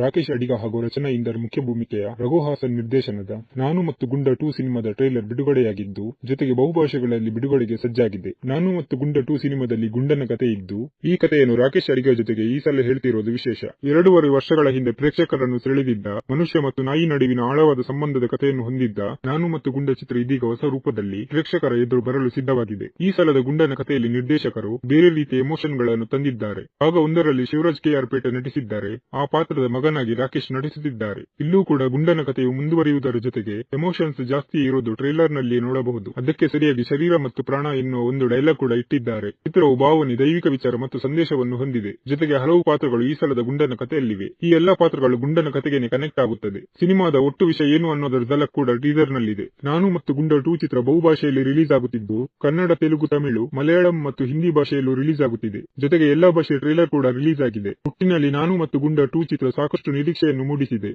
ರಾಕೇಶ್ ಅಡಿಗ ಹಾಗೂ ರಚನಾ ಇಂದರ್ ಮುಖ್ಯ ಭೂಮಿಕೆಯ ರಘು ಹಾಸನ್ ನಿರ್ದೇಶನದ ನಾನು ಮತ್ತು ಗುಂಡ ಟೂ ಸಿನಿಮಾದ ಟ್ರೈಲರ್ ಬಿಡುಗಡೆಯಾಗಿದ್ದು, ಜೊತೆಗೆ ಬಹುಭಾಷೆಗಳಲ್ಲಿ ಬಿಡುಗಡೆಗೆ ಸಜ್ಜಾಗಿದೆ. ನಾನು ಮತ್ತು ಗುಂಡ ಟೂ ಸಿನಿಮಾದಲ್ಲಿ ಗುಂಡನ ಕಥೆ ಇದ್ದು, ಈ ಕಥೆಯನ್ನು ರಾಕೇಶ್ ಅಡಿಗ ಜೊತೆಗೆ ಈ ಸಲ ಹೇಳ್ತಿರೋದು ವಿಶೇಷ. ಎರಡೂವರೆ ವರ್ಷಗಳ ಹಿಂದೆ ಪ್ರೇಕ್ಷಕರನ್ನು ಸೆಳೆದಿದ್ದ, ಮನುಷ್ಯ ಮತ್ತು ನಾಯಿ ನಡುವಿನ ಆಳವಾದ ಸಂಬಂಧದ ಕಥೆಯನ್ನು ಹೊಂದಿದ್ದ ನಾನು ಮತ್ತು ಗುಂಡ ಚಿತ್ರ ಇದೀಗ ಹೊಸ ರೂಪದಲ್ಲಿ ಪ್ರೇಕ್ಷಕರ ಎದುರು ಬರಲು ಸಿದ್ಧವಾಗಿದೆ. ಈ ಸಲದ ಗುಂಡನ ಕಥೆಯಲ್ಲಿ ನಿರ್ದೇಶಕರು ಬೇರೆ ರೀತಿಯ ಎಮೋಷನ್ಗಳನ್ನು ತಂದಿದ್ದಾರೆ. ಆಗ ಒಂದರಲ್ಲಿ ಶಿವರಾಜ್ ಕೆಆರ್ ಪೇಟೆ ನಟಿಸಿದ್ದಾರೆ. ಆ ಪಾತ್ರದ ಮಗನಾಗಿ ರಾಕೇಶ್ ನಟಿಸುತ್ತಿದ್ದಾರೆ. ಇಲ್ಲೂ ಕೂಡ ಗುಂಡನ ಕಥೆಯು ಮುಂದುವರಿಯುವುದರ ಜೊತೆಗೆ ಎಮೋಷನ್ಸ್ ಜಾಸ್ತಿ ಇರೋದು ಟ್ರೈಲರ್ನಲ್ಲಿ ನೋಡಬಹುದು. ಅದಕ್ಕೆ ಸರಿಯಾಗಿ ಶರೀರ ಮತ್ತು ಪ್ರಾಣ ಎನ್ನುವ ಒಂದು ಡೈಲಾಗ್ ಕೂಡ ಇಟ್ಟಿದ್ದಾರೆ. ಚಿತ್ರವು ಭಾವನೆ, ದೈವಿಕ ವಿಚಾರ ಮತ್ತು ಸಂದೇಶವನ್ನು ಹೊಂದಿದೆ. ಜೊತೆಗೆ ಹಲವು ಪಾತ್ರಗಳು ಈ ಸಲದ ಗುಂಡನ ಕಥೆಯಲ್ಲಿವೆ. ಈ ಎಲ್ಲಾ ಪಾತ್ರಗಳು ಗುಂಡನ ಕಥೆಗೆನೆ ಕನೆಕ್ಟ್ ಆಗುತ್ತದೆ. ಸಿನಿಮಾದ ಒಟ್ಟು ವಿಷಯ ಏನು ಅನ್ನೋದರ ಝಲಕ್ ಕೂಡ ಟೀಸರ್ ನಲ್ಲಿದೆ ನಾನು ಮತ್ತು ಗುಂಡ ಟೂ ಚಿತ್ರ ಬಹುಭಾಷೆಯಲ್ಲಿ ರಿಲೀಸ್ ಆಗುತ್ತಿದ್ದು, ಕನ್ನಡ, ತೆಲುಗು, ತಮಿಳು, ಮಲಯಾಳಂ ಮತ್ತು ಹಿಂದಿ ಭಾಷೆಯಲ್ಲೂ ರಿಲೀಸ್ ಆಗುತ್ತಿದೆ. ಜೊತೆಗೆ ಎಲ್ಲಾ ಭಾಷೆಯ ಟ್ರೈಲರ್ ಕೂಡ ರಿಲೀಸ್ ಆಗಿದೆ. ಒಟ್ಟಿನಲ್ಲಿ ನಾನು ಮತ್ತು ಗುಂಡ ಟೂ ಚಿತ್ರ ಸಾಕಷ್ಟು ನಿರೀಕ್ಷೆಯನ್ನು ಮೂಡಿಸಿದೆ.